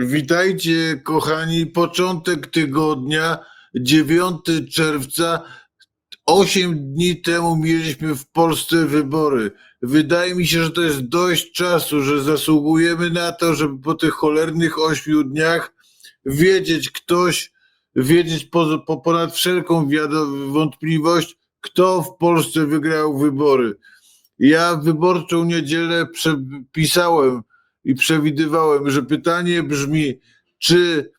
Witajcie, kochani. Początek tygodnia, 9 czerwca. Osiem dni temu mieliśmy w Polsce wybory. Wydaje mi się, że to jest dość czasu, że zasługujemy na to, żeby po tych cholernych ośmiu dniach wiedzieć ktoś, wiedzieć po, po ponad wszelką wątpliwość, kto w Polsce wygrał wybory. Ja wyborczą niedzielę przepisałem i przewidywałem, że pytanie brzmi, czy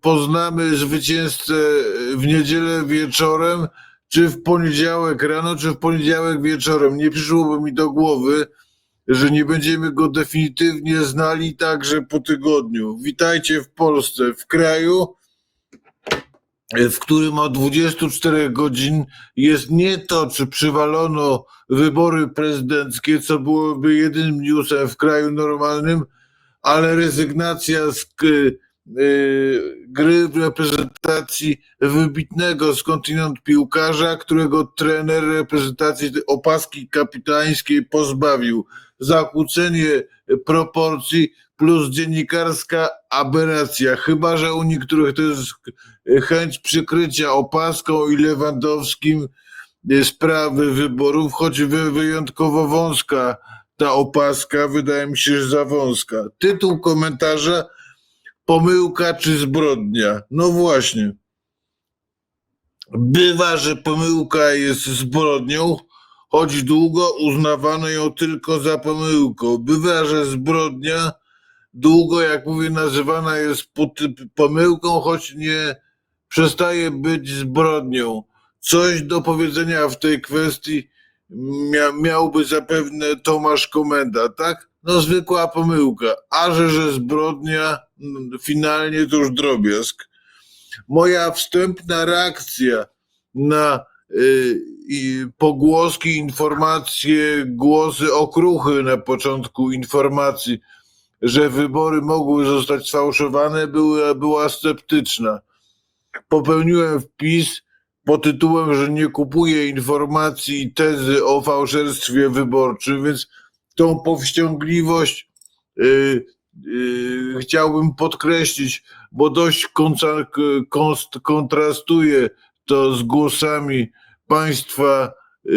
poznamy zwycięzcę w niedzielę wieczorem, czy w poniedziałek rano, czy w poniedziałek wieczorem. Nie przyszłoby mi do głowy, że nie będziemy go definitywnie znali także po tygodniu. Witajcie w Polsce, w kraju, w którym od 24 godzin jest nie to, czy przywalono wybory prezydenckie, co byłoby jedynym newsem w kraju normalnym, ale rezygnacja z y, gry w reprezentacji wybitnego skądinąd piłkarza, którego trener reprezentacji opaski kapitańskiej pozbawił. Zakłócenie proporcji plus dziennikarska aberracja. Chyba, że u niektórych to jest chęć przykrycia opaską i Lewandowskim y, sprawy wyborów, choć wy- wyjątkowo wąska ta opaska, wydaje mi się, że za wąska. Tytuł komentarza pomyłka czy zbrodnia? No właśnie. Bywa, że pomyłka jest zbrodnią, choć długo uznawano ją tylko za pomyłkę. Bywa, że zbrodnia długo, jak mówię, nazywana jest pomyłką, choć nie przestaje być zbrodnią. Coś do powiedzenia w tej kwestii mia, miałby zapewne Tomasz Komenda, tak? No zwykła pomyłka, a że, że zbrodnia mm, finalnie to już drobiazg. Moja wstępna reakcja na i pogłoski, informacje, głosy okruchy na początku informacji, że wybory mogły zostać sfałszowane, była, sceptyczna. Popełniłem wpis pod tytułem, że nie kupuję informacji i tezy o fałszerstwie wyborczym, więc tą powściągliwość y, y, chciałbym podkreślić, bo dość kontrastuje to z głosami państwa y,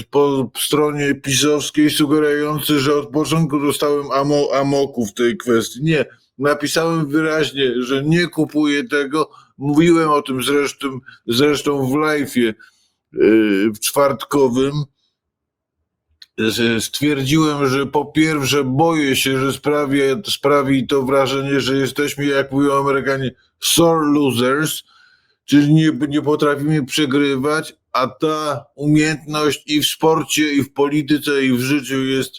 y, po stronie pisowskiej sugerujący, że od początku dostałem amo, amoku w tej kwestii. Nie, napisałem wyraźnie, że nie kupuję tego. Mówiłem o tym zresztą, zresztą w live'ie y, w czwartkowym. że Stwierdziłem, że po pierwsze boję się, że sprawi, sprawi to wrażenie, że jesteśmy, jak mówią Amerykanie, sore losers, czyli nie, nie potrafimy przegrywać, a ta umiejętność i w sporcie, i w polityce, i w życiu jest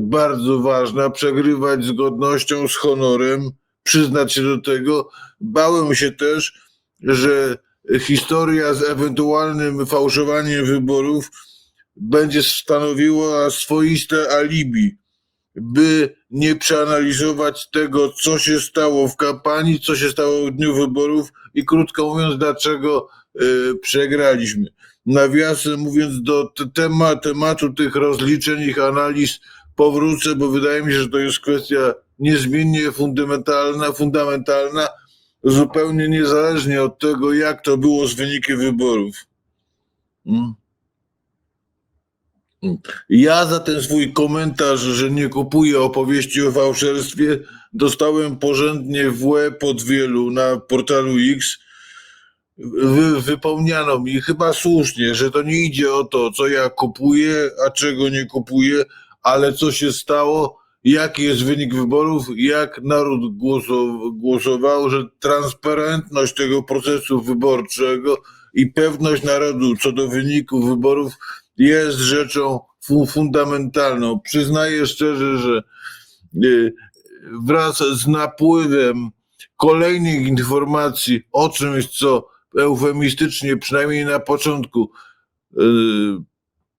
bardzo ważna. Przegrywać z godnością, z honorem, przyznać się do tego. Bałem się też, że historia z ewentualnym fałszowaniem wyborów będzie stanowiła swoiste alibi, by nie przeanalizować tego, co się stało w kampanii, co się stało w dniu wyborów i krótko mówiąc, dlaczego y, przegraliśmy. Nawiasem mówiąc, do te- tema, tematu tych rozliczeń, ich analiz powrócę, bo wydaje mi się, że to jest kwestia niezmiennie fundamentalna, fundamentalna, zupełnie niezależnie od tego, jak to było z wynikiem wyborów. Mm. Ja za ten swój komentarz, że nie kupuję opowieści o fałszerstwie, dostałem porządnie w łeb od wielu na portalu X. Wy, wypomniano mi, chyba słusznie, że to nie idzie o to, co ja kupuję, a czego nie kupuję, ale co się stało, jaki jest wynik wyborów, jak naród głosow, głosował, że transparentność tego procesu wyborczego i pewność narodu co do wyniku wyborów jest rzeczą fu- fundamentalną. Przyznaję szczerze, że y, wraz z napływem kolejnych informacji o czymś, co eufemistycznie, przynajmniej na początku, y,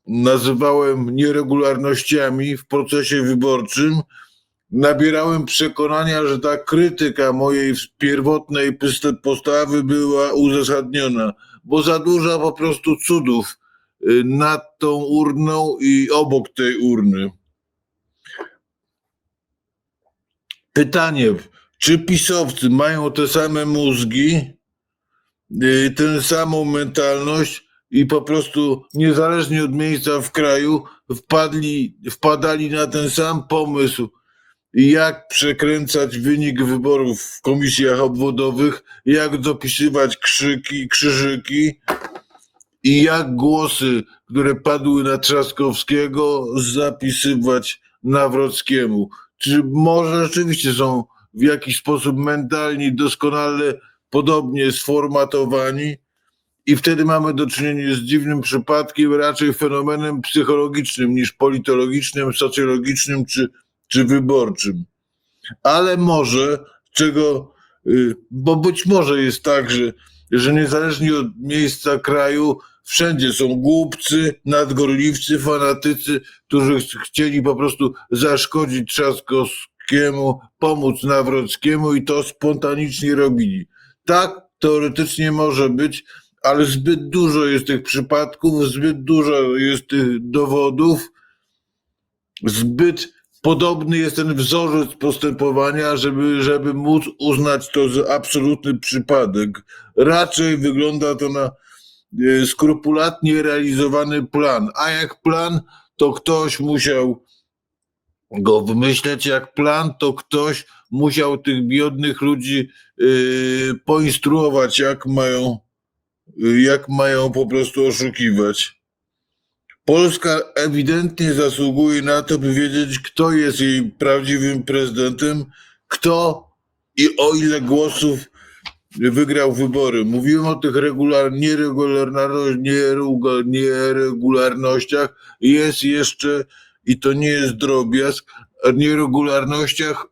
nazywałem nieregularnościami w procesie wyborczym, nabierałem przekonania, że ta krytyka mojej pierwotnej postawy była uzasadniona, bo za dużo po prostu cudów nad tą urną i obok tej urny. Pytanie, czy pisowcy mają te same mózgi, y, tę samą mentalność i po prostu niezależnie od miejsca w kraju wpadli, wpadali na ten sam pomysł, jak przekręcać wynik wyborów w komisjach obwodowych, jak dopisywać krzyki, krzyżyki i jak głosy, które padły na Trzaskowskiego, zapisywać Nawrockiemu. Czy może rzeczywiście są w jakiś sposób mentalni, doskonale podobnie sformatowani i wtedy mamy do czynienia z dziwnym przypadkiem, raczej fenomenem psychologicznym niż politologicznym, socjologicznym czy, czy wyborczym. Ale może, czego, y, bo być może jest tak, że, że niezależnie od miejsca kraju, wszędzie są głupcy, nadgorliwcy, fanatycy, którzy ch- chcieli po prostu zaszkodzić Trzaskowskiemu, pomóc Nawrockiemu i to spontanicznie robili. Tak, teoretycznie może być, ale zbyt dużo jest tych przypadków, zbyt dużo jest tych dowodów, zbyt podobny jest ten wzorzec postępowania, żeby, żeby móc uznać to za absolutny przypadek. Raczej wygląda to na skrupulatnie realizowany plan. A jak plan, to ktoś musiał go wymyśleć jak plan, to ktoś musiał tych biednych ludzi yy, poinstruować, jak mają, yy, jak mają po prostu oszukiwać. Polska ewidentnie zasługuje na to, by wiedzieć, kto jest jej prawdziwym prezydentem, kto i o ile głosów wygrał wybory. Mówiłem o tych regular, nieregularnościach. Jest jeszcze, i to nie jest drobiazg, nieregularnościach,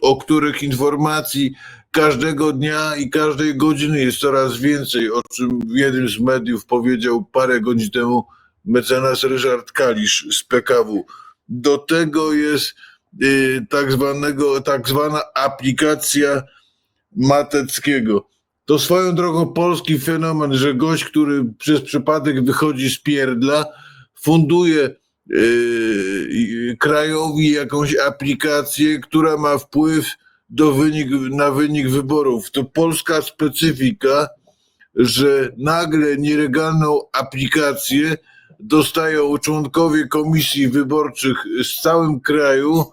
o których informacji każdego dnia i każdej godziny jest coraz więcej, o czym w jednym z mediów powiedział parę godzin temu mecenas Ryszard Kalisz z PKW. Do tego jest y, tak, zwanego, tak zwana aplikacja Mateckiego. To swoją drogą polski fenomen, że gość, który przez przypadek wychodzi z pierdla, funduje yy, krajowi jakąś aplikację, która ma wpływ do wynik, na wynik wyborów. To polska specyfika, że nagle nielegalną aplikację dostają członkowie komisji wyborczych z całym kraju.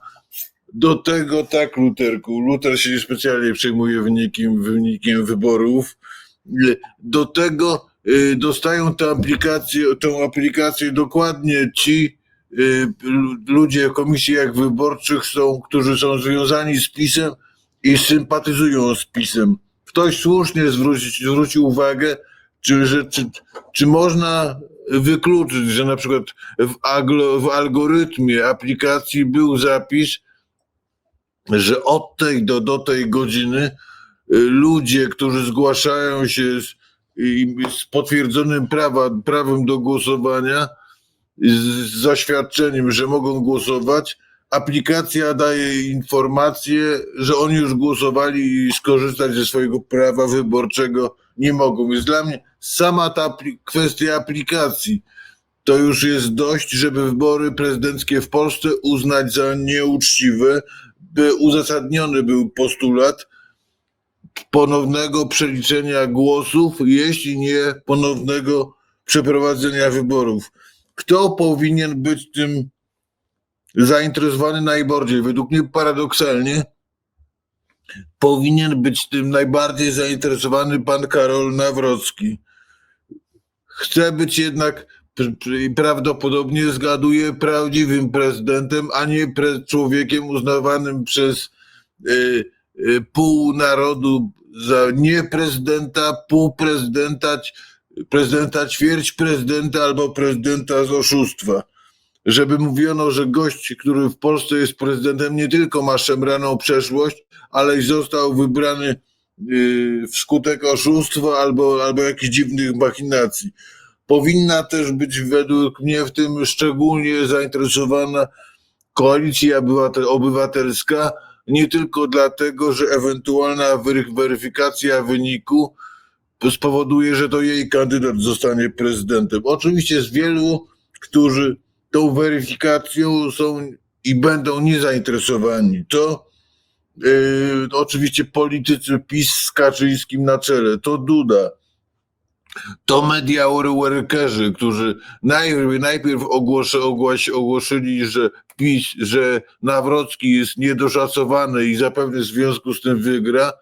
Do tego tak, Luterku. Luter się specjalnie przejmuje wynikiem, wynikiem wyborów. Do tego y, dostają tę aplikację, tę aplikację dokładnie ci y, lu- ludzie w komisjach wyborczych są, którzy są związani z PiSem i sympatyzują z PiSem. Ktoś słusznie zwrócić, zwrócił uwagę, czy, że, czy, czy można wykluczyć, że na przykład w, aglo, w algorytmie aplikacji był zapis, że od tej do, do tej godziny y, ludzie, którzy zgłaszają się z, z potwierdzonym prawa, prawem do głosowania, z, zaświadczeniem, że mogą głosować, aplikacja daje informację, że oni już głosowali i skorzystać ze swojego prawa wyborczego nie mogą. Więc dla mnie sama ta kwestia aplikacji to już jest dość, żeby wybory prezydenckie w Polsce uznać za nieuczciwe, by uzasadniony był postulat ponownego przeliczenia głosów, jeśli nie ponownego przeprowadzenia wyborów. Kto powinien być tym zainteresowany najbardziej? Według mnie paradoksalnie powinien być tym najbardziej zainteresowany pan Karol Nawrocki. Chce być jednak prawdopodobnie zgaduje prawdziwym prezydentem, a nie pre- człowiekiem uznawanym przez y, y, pół narodu za nie prezydenta, pół prezydenta, prezydenta, ćwierć prezydenta albo prezydenta z oszustwa. Żeby mówiono, że gość, który w Polsce jest prezydentem, nie tylko ma szemraną przeszłość, ale i został wybrany y, wskutek oszustwa albo, albo jakichś dziwnych machinacji. Powinna też być według mnie w tym szczególnie zainteresowana koalicja obywatel, obywatelska, nie tylko dlatego, że ewentualna wery- weryfikacja wyniku spowoduje, że to jej kandydat zostanie prezydentem. Oczywiście jest wielu, którzy tą weryfikacją są i będą niezainteresowani. To Yy, oczywiście politycy PiS z Kaczyńskim na czele, to Duda, to media workerzy, którzy najpierw, najpierw ogłoszy, ogłosili, że PiS, że Nawrocki jest niedoszacowany i zapewne w związku z tym wygra.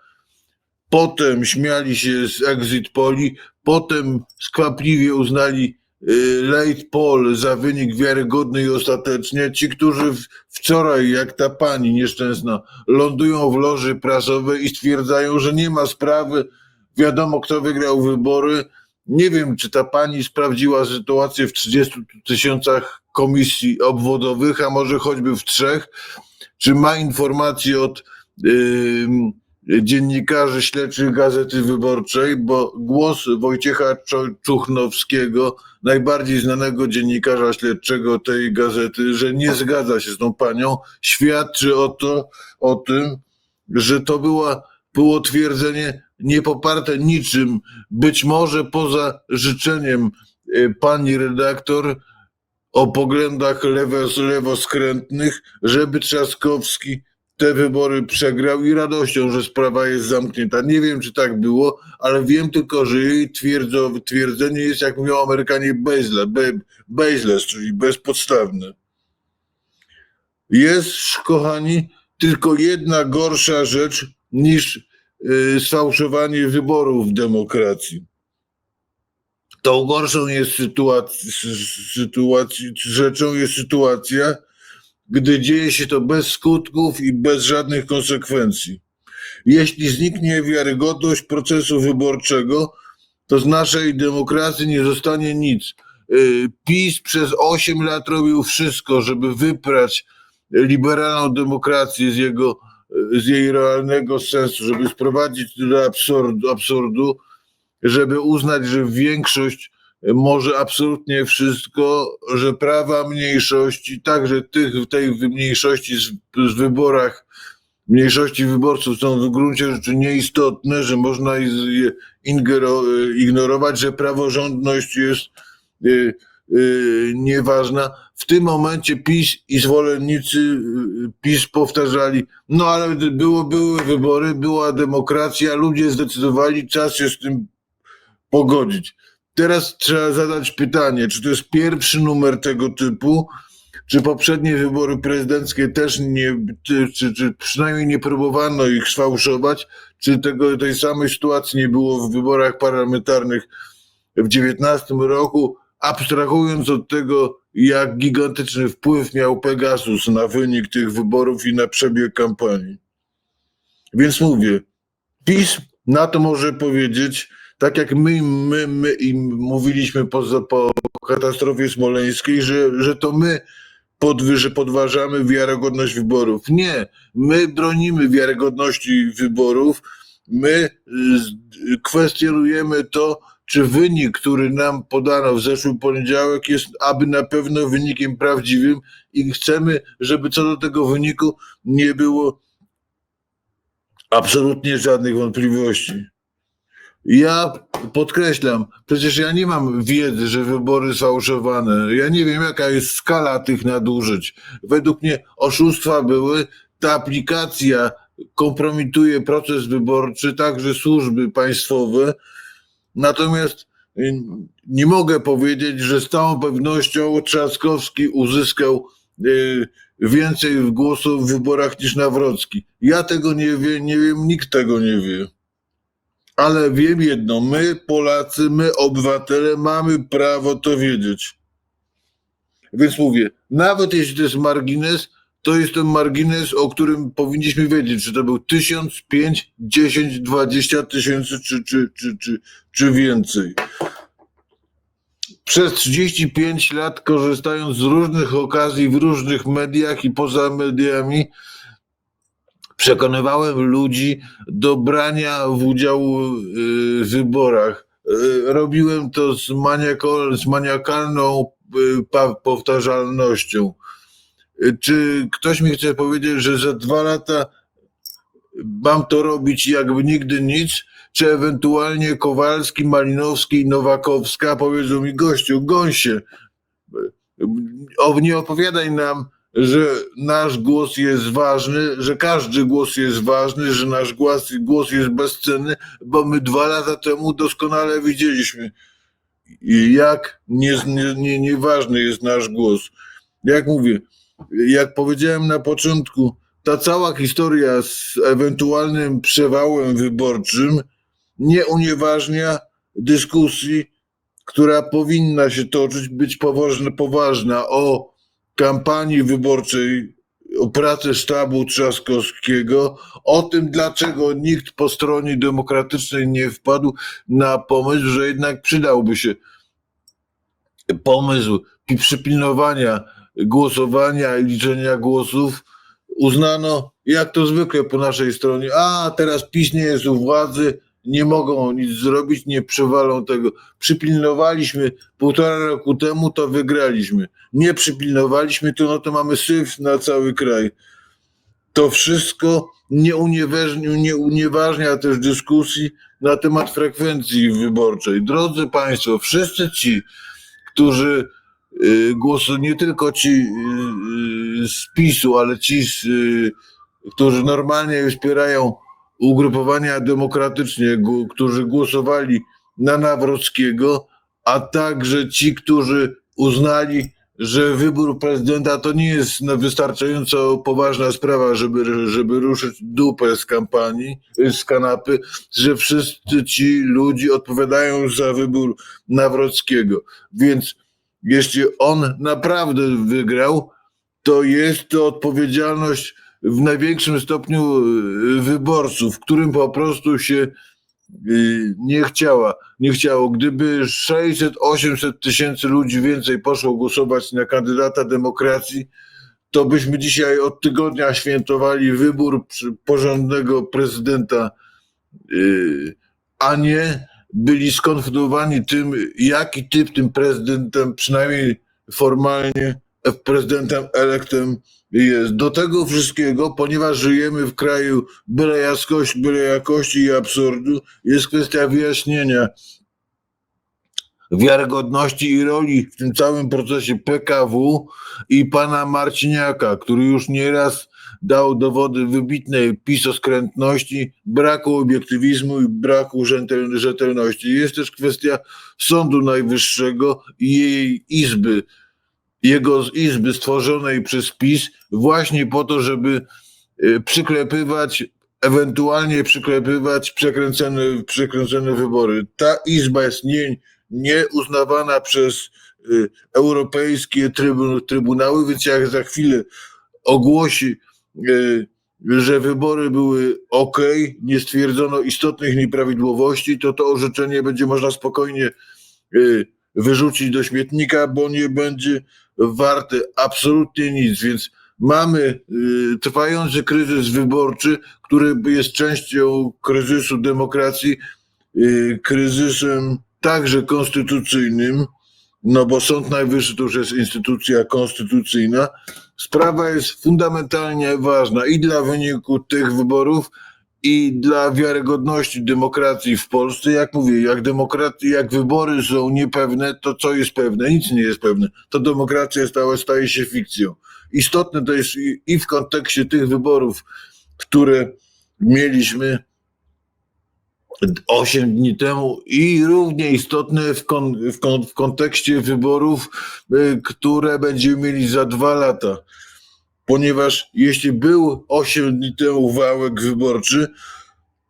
Potem śmiali się z exit poli, potem skwapliwie uznali y, late poll za wynik wiarygodny i ostatecznie. Ci, którzy wczoraj, jak ta pani nieszczęsna, lądują w loży prasowej i stwierdzają, że nie ma sprawy, wiadomo kto wygrał wybory. Nie wiem, czy ta pani sprawdziła sytuację w 30 tysiącach komisji obwodowych, a może choćby w trzech. Czy ma informacje od ym, dziennikarzy śledczych Gazety Wyborczej, bo głos Wojciecha Czuchnowskiego, najbardziej znanego dziennikarza śledczego tej gazety, że nie zgadza się z tą panią, świadczy o, to, o tym, że to była, było twierdzenie niepoparte niczym, być może poza życzeniem y, pani redaktor o poglądach lewo, lewoskrętnych, żeby Trzaskowski te wybory przegrał i radością, że sprawa jest zamknięta. Nie wiem, czy tak było, ale wiem tylko, że jej twierdzo, twierdzenie jest, jak mówią Amerykanie, baseless, baseless, czyli bezpodstawne. Jest, kochani, tylko jedna gorsza rzecz niż y, sfałszowanie wyborów w demokracji. Tą gorszą jest sytuacja, sytuacji, rzeczą jest sytuacja, gdy dzieje się to bez skutków i bez żadnych konsekwencji. Jeśli zniknie wiarygodność procesu wyborczego, to z naszej demokracji nie zostanie nic. Y, PiS przez 8 lat robił wszystko, żeby wyprać liberalną demokrację z, jego, z jej realnego sensu, żeby sprowadzić do absurdu, absurdu, żeby uznać, że większość może absolutnie wszystko, że prawa mniejszości, także tych w tej mniejszości z, z wyborach, mniejszości wyborców są w gruncie rzeczy nieistotne, że można je ingero, ignorować, że praworządność jest y, y, nieważna. W tym momencie PiS i zwolennicy y, PiS powtarzali, no ale było, były wybory, była demokracja, ludzie zdecydowali, czas się z tym pogodzić. Teraz trzeba zadać pytanie, czy to jest pierwszy numer tego typu, czy poprzednie wybory prezydenckie też nie, czy, czy, przynajmniej nie próbowano ich sfałszować, czy tego, tej samej sytuacji nie było w wyborach parlamentarnych w 19 roku, abstrahując od tego, jak gigantyczny wpływ miał Pegasus na wynik tych wyborów i na przebieg kampanii. Więc mówię, PiS na to może powiedzieć, tak jak my, my, my im mówiliśmy po, po katastrofie smoleńskiej, że, że to my podwy, podważamy wiarygodność wyborów. Nie, my bronimy wiarygodności wyborów, my kwestionujemy to, czy wynik, który nam podano w zeszły poniedziałek jest aby na pewno wynikiem prawdziwym i chcemy, żeby co do tego wyniku nie było absolutnie żadnych wątpliwości. Ja podkreślam, przecież ja nie mam wiedzy, że wybory sfałszowane. Ja nie wiem, jaka jest skala tych nadużyć. Według mnie oszustwa były. Ta aplikacja kompromituje proces wyborczy, także służby państwowe. Natomiast y, nie mogę powiedzieć, że z całą pewnością Trzaskowski uzyskał y, więcej głosów w wyborach niż Nawrocki. Ja tego nie wiem, nie wiem, nikt tego nie wie. Ale wiem jedno, my Polacy, my obywatele mamy prawo to wiedzieć. Więc mówię, nawet jeśli to jest margines, to jest ten margines, o którym powinniśmy wiedzieć, czy to był tysiąc, pięć, dziesięć, dwadzieścia tysięcy, czy, czy, czy, czy, czy więcej. Przez 35 lat, korzystając z różnych okazji w różnych mediach i poza mediami, przekonywałem ludzi do brania w udziału y, w wyborach. Y, Robiłem to z, z maniakalną y, powtarzalnością. Y, Czy ktoś mi chce powiedzieć, że za dwa lata mam to robić jakby nigdy nic? Czy ewentualnie Kowalski, Malinowski i Nowakowska powiedzą mi, gościu, goń się, o, nie opowiadaj nam że nasz głos jest ważny, że każdy głos jest ważny, że nasz głos, głos jest bezcenny, bo my dwa lata temu doskonale widzieliśmy, jak nie, nie, nie, nieważny jest nasz głos. Jak mówię, jak powiedziałem na początku, ta cała historia z ewentualnym przewałem wyborczym nie unieważnia dyskusji, która powinna się toczyć, być poważna, poważna o kampanii wyborczej, o pracy sztabu Trzaskowskiego, o tym, dlaczego nikt po stronie demokratycznej nie wpadł na pomysł, że jednak przydałby się pomysł pi- przypilnowania głosowania i liczenia głosów. Uznano, jak to zwykle po naszej stronie, a teraz PiS nie jest u władzy, nie mogą nic zrobić, nie przewalą tego. Przypilnowaliśmy półtora roku temu, to wygraliśmy. Nie przypilnowaliśmy, to no to mamy syf na cały kraj. To wszystko nie, nie unieważnia też dyskusji na temat frekwencji wyborczej. Drodzy Państwo, wszyscy ci, którzy y, głosują, nie tylko ci y, y, z PiSu, ale ci, z, którzy normalnie wspierają ugrupowania demokratycznie, gu- którzy głosowali na Nawrockiego, a także ci, którzy uznali, że wybór prezydenta to nie jest wystarczająco poważna sprawa, żeby, żeby ruszyć dupę z kampanii, z kanapy, że wszyscy ci ludzie odpowiadają za wybór Nawrockiego. Więc jeśli on naprawdę wygrał, to jest to odpowiedzialność w największym stopniu y, wyborców, którym po prostu się y, nie chciała, nie chciało. Gdyby 600-800 tysięcy ludzi więcej poszło głosować na kandydata demokracji, to byśmy dzisiaj od tygodnia świętowali wybór porządnego prezydenta, y, a nie byli skonfrontowani tym, jaki typ tym prezydentem, przynajmniej formalnie, prezydentem elektem jest. Do tego wszystkiego, ponieważ żyjemy w kraju byle jakości, byle jakości i absurdu, jest kwestia wyjaśnienia wiarygodności i roli w tym całym procesie PKW i pana Marciniaka, który już nieraz dał dowody wybitnej pisoskrętności, braku obiektywizmu i braku rzetel- rzetelności. Jest też kwestia Sądu Najwyższego i jej izby, jego izby stworzonej przez PiS właśnie po to, żeby y, przyklepywać, ewentualnie przyklepywać przekręcone, przekręcone wybory. Ta izba jest nie, nie uznawana przez y, europejskie trybu, trybunały, więc jak za chwilę ogłosi, że wybory były ok, nie stwierdzono istotnych nieprawidłowości, to to orzeczenie będzie można spokojnie y, wyrzucić do śmietnika, bo nie będzie warte absolutnie nic. Więc mamy y, trwający kryzys wyborczy, który jest częścią kryzysu demokracji, kryzysem także konstytucyjnym, no bo Sąd Najwyższy to już jest instytucja konstytucyjna. Sprawa jest fundamentalnie ważna i dla wyniku tych wyborów, i dla wiarygodności demokracji w Polsce. Jak mówię, jak demokraty, jak wybory są niepewne, to co jest pewne? Nic nie jest pewne. To demokracja stała, staje się fikcją. Istotne to jest i, i w kontekście tych wyborów, które mieliśmy 8 dni temu i równie istotne w, kon, w, kon, w kontekście wyborów, y, które będziemy mieli za dwa lata. Ponieważ jeśli był 8 dni temu wałek wyborczy,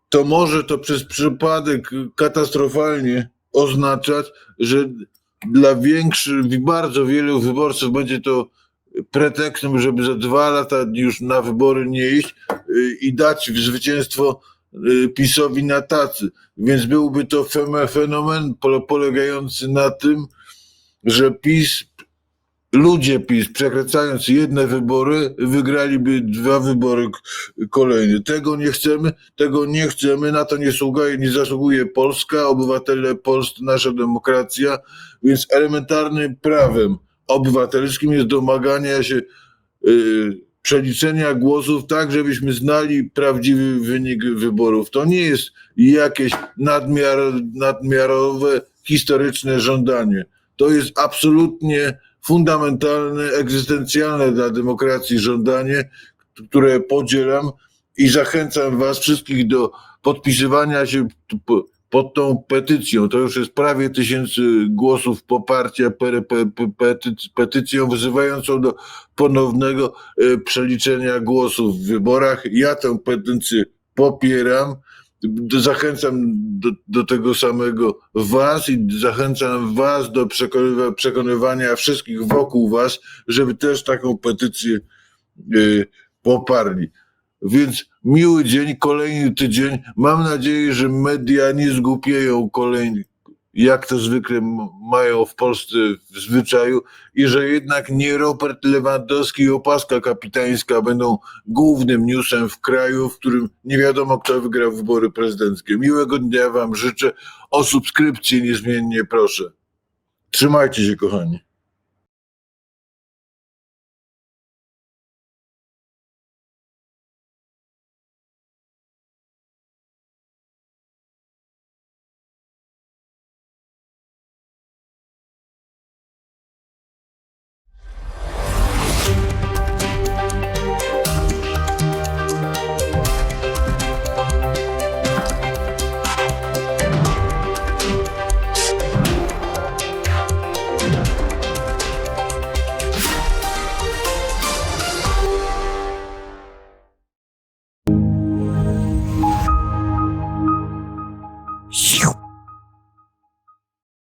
to może to przez przypadek katastrofalnie oznaczać, że dla większych, bardzo wielu wyborców będzie to pretekstem, żeby za dwa lata już na wybory nie iść y, i dać zwycięstwo PiSowi na tacy. Więc byłby to fenomen pole- polegający na tym, że PiS, ludzie PiS, przekraczając jedne wybory, wygraliby dwa wybory kolejne. Tego nie chcemy, tego nie chcemy, na to nie zasługuje, nie zasługuje Polska, obywatele polscy, nasza demokracja, więc elementarnym prawem obywatelskim jest domagania się y, przeliczenia głosów tak, żebyśmy znali prawdziwy wynik wyborów. To nie jest jakieś nadmiar, nadmiarowe, historyczne żądanie. To jest absolutnie fundamentalne, egzystencjalne dla demokracji żądanie, które podzielam i zachęcam Was wszystkich do podpisywania się pod tą petycją. To już jest prawie tysięcy głosów poparcia petyc, petycją wzywającą do ponownego e, przeliczenia głosów w wyborach. Ja tę petycję popieram. Zachęcam do, do tego samego Was i zachęcam Was do przekonywa, przekonywania wszystkich wokół Was, żeby też taką petycję y, poparli. Więc miły dzień, kolejny tydzień. Mam nadzieję, że media nie zgłupieją kolejny, jak to zwykle mają w Polsce w zwyczaju i że jednak nie Robert Lewandowski i opaska kapitańska będą głównym newsem w kraju, w którym nie wiadomo kto wygrał wybory prezydenckie. Miłego dnia Wam życzę. O subskrypcję niezmiennie proszę. Trzymajcie się, kochani.